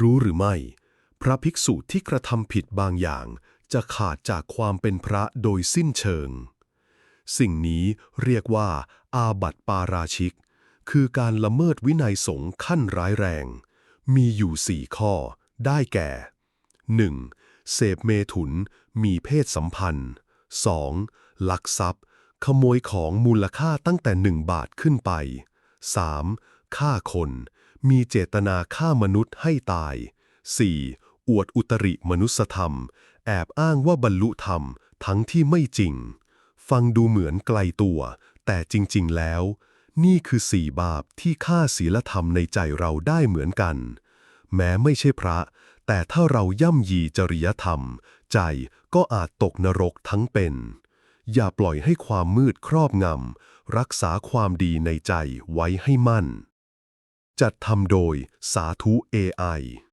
รู้หรือไม่ พระภิกษุที่กระทำผิดบางอย่าง จะขาดจากความเป็นพระโดยสิ้นเชิง สิ่งนี้เรียกว่า อาบัติปาราชิก คือการละเมิดวินัยสงฆ์ขั้นร้ายแรง มีอยู่สี่ข้อ ได้แก่ 1. เสพเมถุน มีเพศสัมพันธ์ 2. ลักทรัพย์ ขโมยของมูลค่าตั้งแต่หนึ่งบาทขึ้นไป 3. ฆ่าคน มีเจตนาฆ่ามนุษย์ให้ตาย 4. อวดอุตริมนุสธรรม แอบอ้างว่าบรรลุธรรมทั้งที่ไม่จริง ฟังดูเหมือนไกลตัว แต่จริง ๆ แล้ว นี่คือสี่บาปที่ฆ่าศีลธรรมในใจเราได้เหมือนกัน แม้ไม่ใช่พระ แต่ถ้าเราย่ำยีจริยธรรม ใจก็อาจตกนรกทั้งเป็น อย่าปล่อยให้ความมืดครอบงำรักษาความดีในใจไว้ให้มั่น จัดทำโดยสาธุ AI